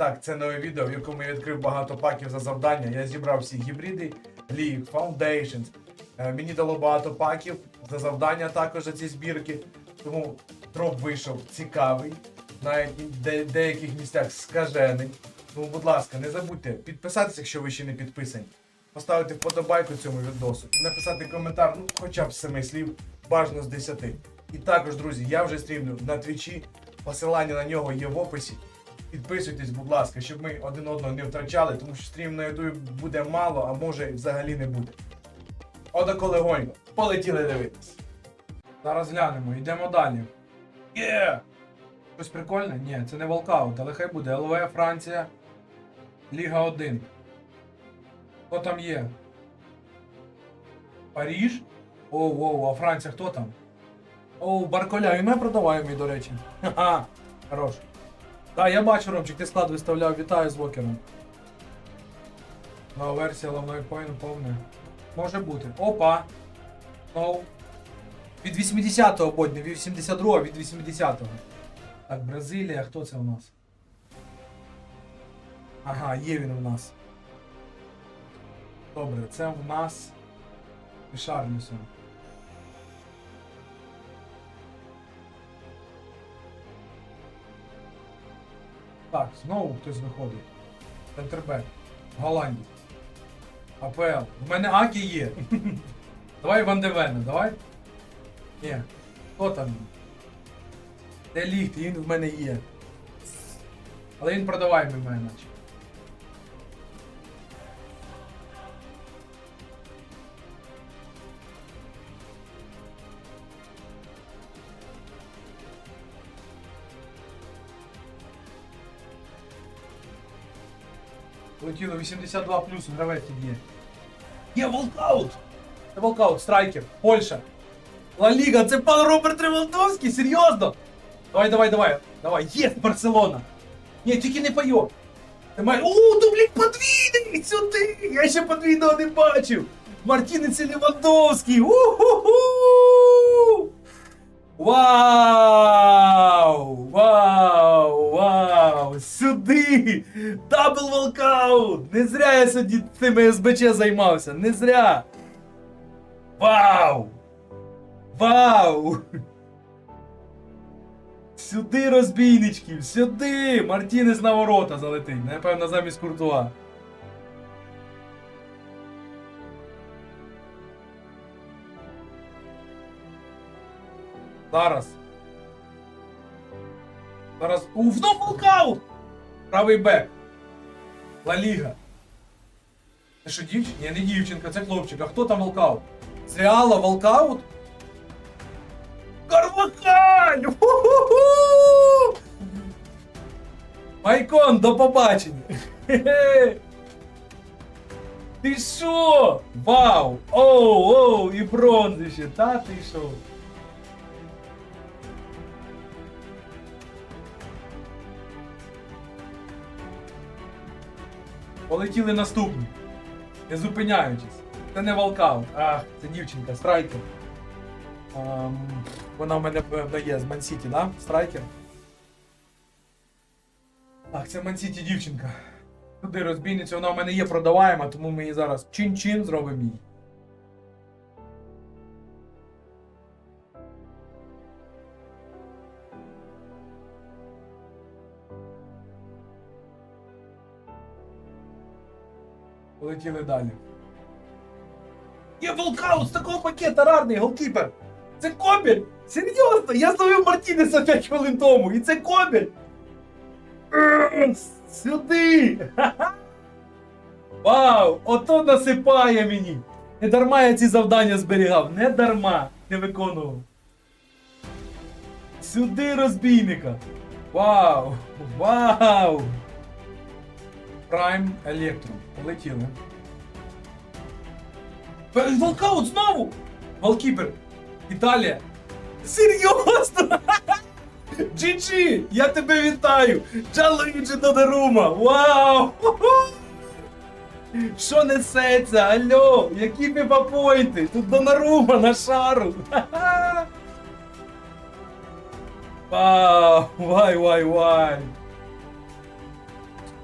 так, це нове відео, в якому я відкрив багато паків за завдання. Я зібрав всі гібриди, League, Foundations. Е, Мені дало багато паків за завдання також за ці збірки. Тому дроп вийшов цікавий, навіть де- деяких місцях скажений. Тому, будь ласка, не забудьте підписатися, якщо ви ще не підписані. Поставити вподобайку цьому відосу, написати коментар, ну хоча б з 7 слів, бажано з 10. І також, друзі, я вже стрімлю на твічі. Посилання на нього є в описі. Підписуйтесь, будь ласка, щоб ми один одного не втрачали, тому що стрім на ютубі буде мало, а може взагалі не буде. Отако легонько. Полетіли дивитись. Зараз глянемо, йдемо далі. Є! Щось прикольне? Ні, це не волкаут, але хай буде. ЛВ Франція. Ліга 1. Хто там є? Паріж? Оу, оу, а Франція хто там? Оу, Барколя, і ми продаваємо, до речі. Ха-ха, хорош. Так, я бачу, Ромчик, ти склад виставляв, вітаю з Вокером. Нова версія лавної поїн повне. Може бути. Опа! Ноу. Від 80-го бодь, не від 82-го, від 80-го. Так, Бразилія, хто це у нас? Ага, є він у нас. Добре, це в нас Шарлісон. Так, знову хтось виходить. Центрбек. Голландії. АПЛ. У мене Акі є. давай Ван Девена, давай. Ні. Хто там? Де ліхт, він в мене є. Але він продаваємий в мене наче. Летіло 82 плюс, гравець тут є. Є волкаут! Це волкаут, страйкер, Польща. Ла Ліга, це пан Роберт Револтовський, серйозно! Давай, давай, давай, давай, є Барселона! Ні, тільки не пайок. Ти має... О, дублік подвійний! Сюди! Я ще подвійного не бачив! Мартінець і Левандовський! У-ху-ху! Вау! Вау! Сюди! Дабл волкаут! Не зря я сьогодні цими СБЧ займався! Не зря! Вау! Вау! Сюди, розбійнички! Сюди! Мартінес на ворота залетить. Напевно, замість Куртуа. Зараз. Зараз. У, знов волкаут! Правий бек. Ла Ліга. Це що дівчинка? Ні, не дівчинка, це хлопчик. А хто там волкаут? З Реала волкаут? Карвахаль! Майкон, до побачення! Ти що? Вау! Оу, оу, і бронзи ще, та ти що? Полетіли наступні. Не зупиняючись. Це не волкаут. Ах, це дівчинка, страйкер. Ем, вона в мене дає з Мансіті, да? Страйкер. Так, це Мансіті дівчинка. Туди розбійниця, вона в мене є продаваєма, тому ми її зараз чин-чин зробимо їй. Полетіли далі. Є волкаут з такого пакета рарний голкіпер. Це Кобель! Серйозно! Я зловив Мартінеса 5 хвилин тому, і це Кобель! М, Сюди! Вау! Ото насипає мені! Не дарма я ці завдання зберігав, не дарма не виконував. Сюди розбійника! Вау! Вау! Prime Electrum. Полетіли. Волкаут знову! Волкіпер! Італія! Серйозно! GG! Я тебе вітаю! Джалуїджі Додарума! Вау! Що несеться? Алло! Які піпапойнти? Тут Донарума на шару! Вау! Вай, вай, вай!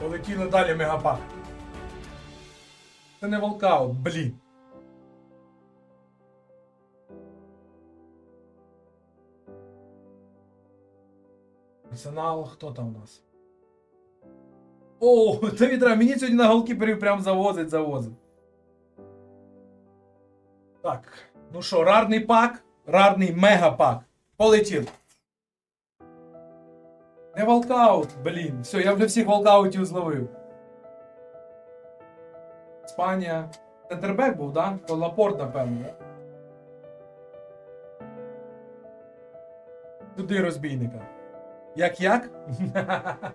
Полетіли далі мегапак. Це не волкаут, блін. Арсенал, хто там у нас? О, це відра, мені сьогодні на голкіперів прям завозить, завозить. Так, ну що, рарний пак, рарний мегапак. Полетів. Не волкаут, блін. Все, я вже всіх волкаутів зловив. Іспанія. Центрбек був, да? То Лапорт, напевно. Туди розбійника. Як як?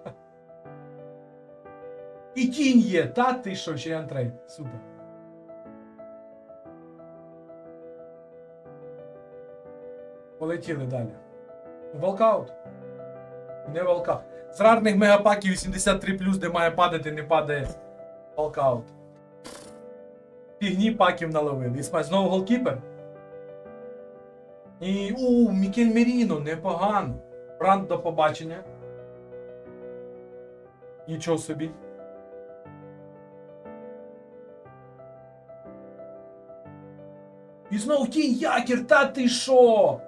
І тінь є, та ти що, ще антрей. Супер. Полетіли далі. Волкаут. Не волкаут. З мегапаків 83 де має падати, не падає волкаут. Фігні паків наловили. І смай, знову голкіпер. І. У, Мікель Меріно, непогано. Бранд до побачення. Нічого собі. І знов тінь якір, та ти що?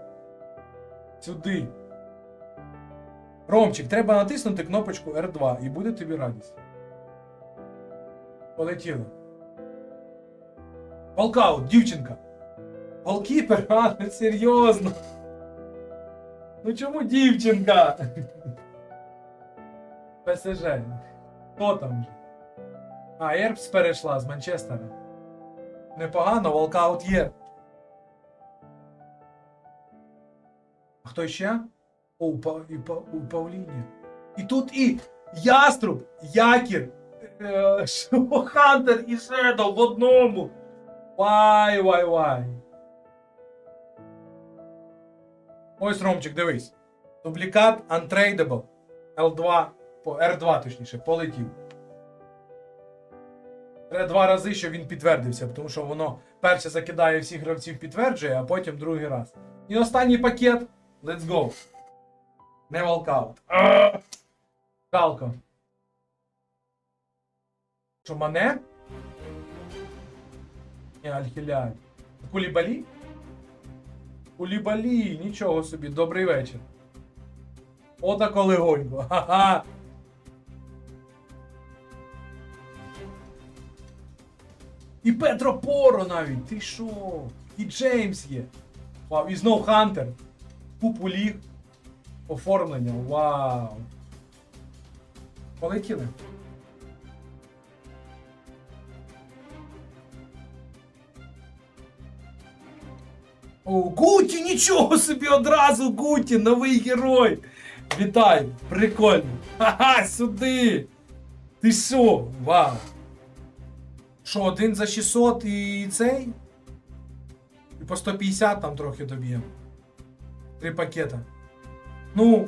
Сюди. Ромчик, треба натиснути кнопочку R2 і буде тобі радість. Полетіло. Волкаут, дівчинка. Голкіпер, а, ну, серйозно. Ну чому дівчинка? ПСЖ. Хто там? А, Ербс перейшла з Манчестера. Непогано, волкаут є. А хто ще? У, і, у Пауліні. І тут і Яструб, Якір, е, Хантер і Шедоу в одному. Вай, вай, вай. Ось Ромчик, дивись. Дублікат Untradeable. L2, по R2 точніше, полетів. Треба два рази, щоб він підтвердився, тому що воно перше закидає всіх гравців, підтверджує, а потім другий раз. І останній пакет. Let's go. Не волкаут. Жалко. Що, Мане? Ні, Альхіляй. Кулібалі? Кулібалі, нічого собі, добрий вечір. Отако легонько. Ха-ха. І Петро Поро навіть. Ти що? І Джеймс є. Вау, і знов Хантер. Купу ліг. Оформлення. Вау. Полетіли. О, Гуті, нічого собі одразу Гуті, новий герой. Вітаю, прикольно. Ха-ха, сюди. Ти що? Вау. Що, один за 600 і цей? І по 150 там трохи доб'ємо. Три пакета. Ну.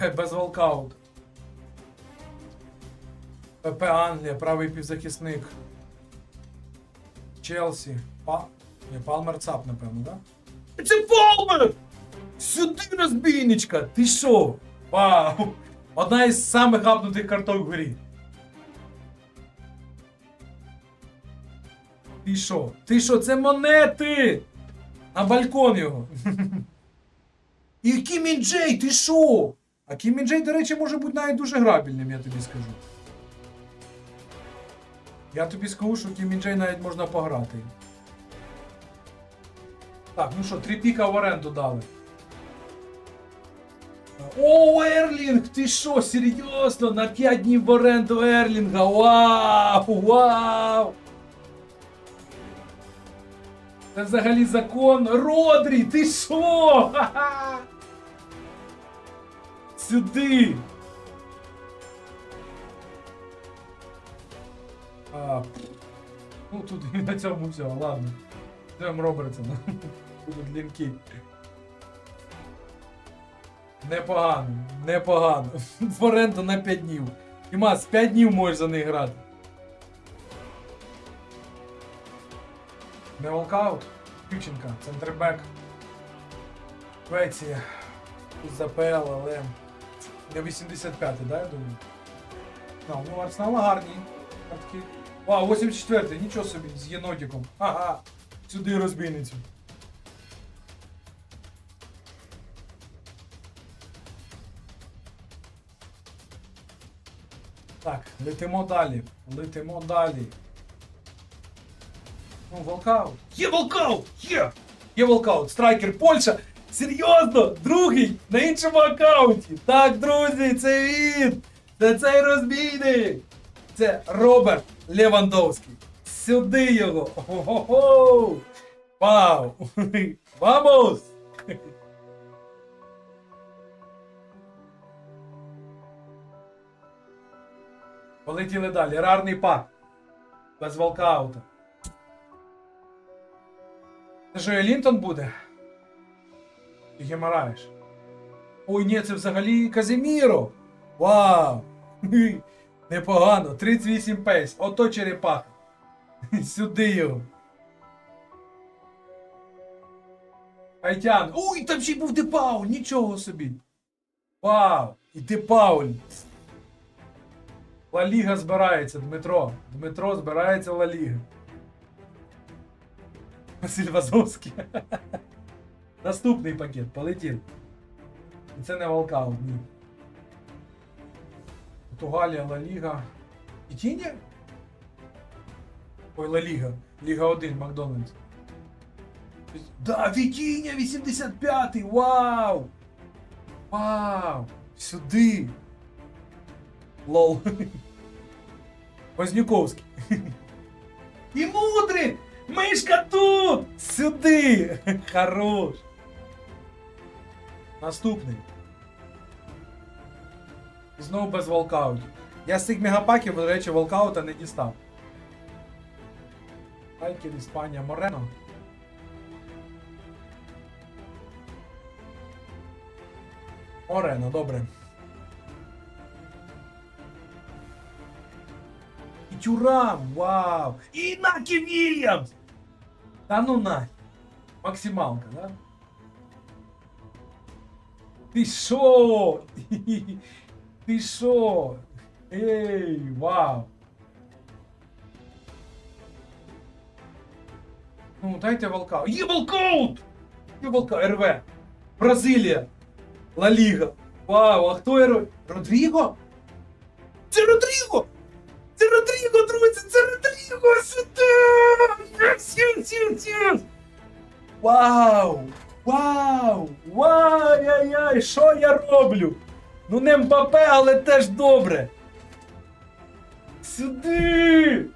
е, Без волкаут. ПП Англія, правий півзахисник. Челсі. Па... Ні, Палмер Цап, напевно, так? Да? Це Палмер! Сюди розбійничка! Ти що? Вау! Одна із самих гапнутих карток в грі. Ти що? Ти що? Це монети! На балкон його. І Кімін Джей, ти що? А Кімін Джей, до речі, може бути навіть дуже грабельним, я тобі скажу. Я тобі скажу, що Кімін Джей навіть можна пограти. Так, ну що, три піка в оренду дали. О, Ерлінг! Ти що, серйозно? На 5 днів в оренду Ерлінга! Вау! Вау! Це взагалі закон. Родрі, ти що? Ха-ха! Сюди! А, ну тут і на цьому все, ладно. Джем Робертсона. Будуть лінки. Непогано, непогано. В оренду на 5 днів. Імас, 5 днів можеш за них грати. Не волкаут. Дівчинка, центрбек. Швеція. За але. Не 85-й, да, я думаю? Арсенал. Ну, Арсенал гарні. Картки. Вау, 84-й, нічого собі, з єнотиком. Ага. Сюди розбійницю. Так, летимо далі. Летимо далі. Ну, волкаут. Є волкаут! Є! Є волкаут. Страйкер Польща. Серйозно! Другий! На іншому аккаунті! Так, друзі, це він! Це цей розбійник! Це Роберт Левандовський. Сюди його! Ого-го! Вау! Вамос! Полетіли далі. Рарний пак. Без волкаута. Це Лінтон буде? Ти гемораєш. Ой, ні, це взагалі Казиміро. Вау! Непогано. 38 пейс. Ото черепаха. Сюди його. Айтян. Ой, там ще й був Депауль. Нічого собі. Вау! І Депауль. Ла Ліга збирається, Дмитро. Дмитро збирається Ла Ліга. Василь Вазовський. Наступний пакет, полетів. І це не волкаут, ні. Португалія, Ла Ліга. Вітіння? Ой, Ла Ліга. Ліга 1, Макдональдс. Да, Вітіння 85-й! Вау! Вау! Сюди! Лол. Вознюковський. І мудрий! Мишка тут! Сюди! Хорош! Наступний. І Знову без волкаутів. Я з цих мегапаків, до речі, волкаута не дістав. Хайкер, Іспанія, Морено. Морено, добре. І Тюрам, вау! І Накі Вільямс! Та ну на. Максималка, да? Ти шо? Ти шо? Ей, вау! Ну, дайте волкаут. Є волкаут! Є волкаут, РВ. Бразилія. Ла Ліга. Вау, а хто РВ? Родріго? Це Родріго! Це Родріго, друзі, це Родріго! Сюди! Єс, єс, єс, єс! Вау! Вау! Вай-яй-яй! Що я роблю? Ну не МПП, але теж добре. Сюди!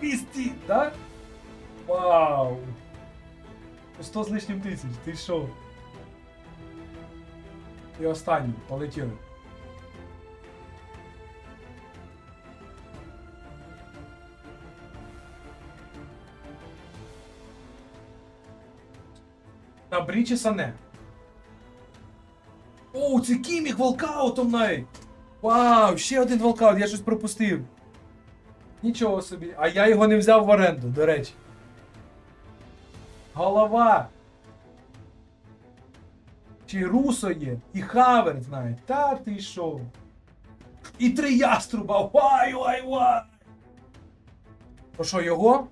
Пісті, так? Вау! 100 з лишнім тисяч, ти що? І останній, полетіли. На брічі Сане. О, це Кімік волкаутом навіть. Вау, ще один волкаут, я щось пропустив. Нічого собі. А я його не взяв в оренду, до речі. Голова. Чи Русо є, і Хаверт навіть. Та ти що? І три яструба. Вай, вай, вай. То що, його?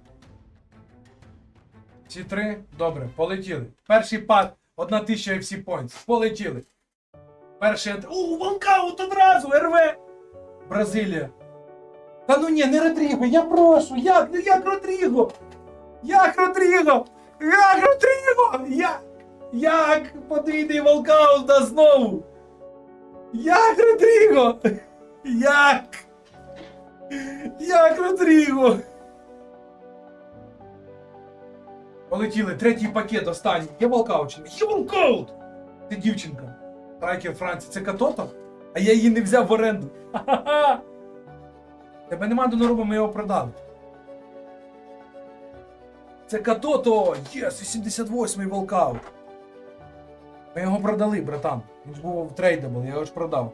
Ці три? Добре, полетіли. Перший пад, одна тисяча FC points. Полетіли. Перший. У, волкаут одразу! РВ! Бразилія. Та ну ні, не Родріго, я прошу! Як? Як Родріго? Як Родріго? Як Родріго? Як? Як подвійний волкаут да знову? Як Родріго? Як? Як Родріго? Полетіли, третій пакет, останній. Є волкаут чи? Є волкаут! Це дівчинка. Трайкер Франції. Це Катото? А я її не взяв в оренду. Ха-ха-ха! Тебе нема до наруба, ми його продали. Це Катото! Єс, 88-й волкаут. Ми його продали, братан. Він ж був трейдабл, я його ж продав.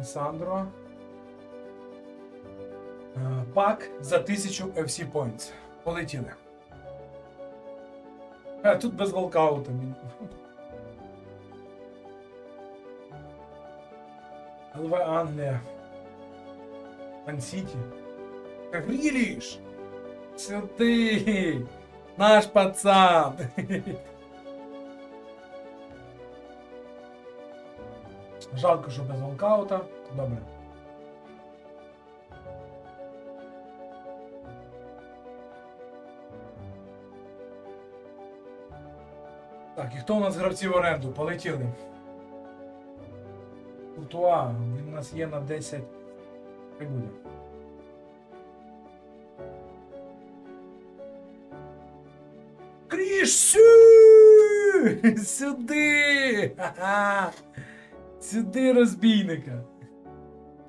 Лісандро. Е, Э, Э, Э, Пак за 1000 FC Points. Полетіли. А тут без волкаута. ЛВ Англія. Ман-Сіті. Гріліш! Сюди! Наш пацан! Жалко, що без волкаута. Добре. Так, і хто у нас з гравців в оренду? Полетіли. Куртуа, він у нас є на 10. Хай буде. Кріш! Сюди! Ха-ха! Сюди розбійника!